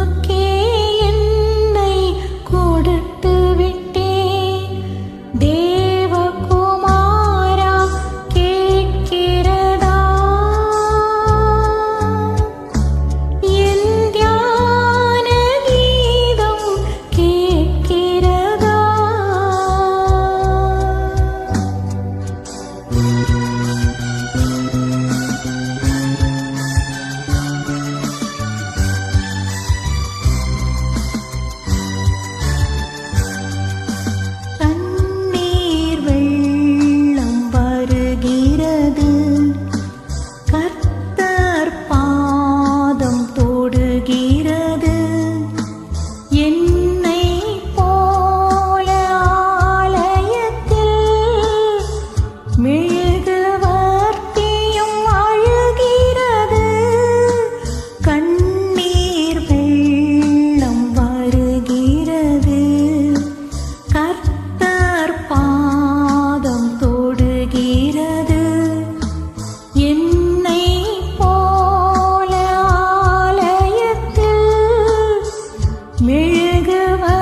looking மெழுகுவர்த்தியும்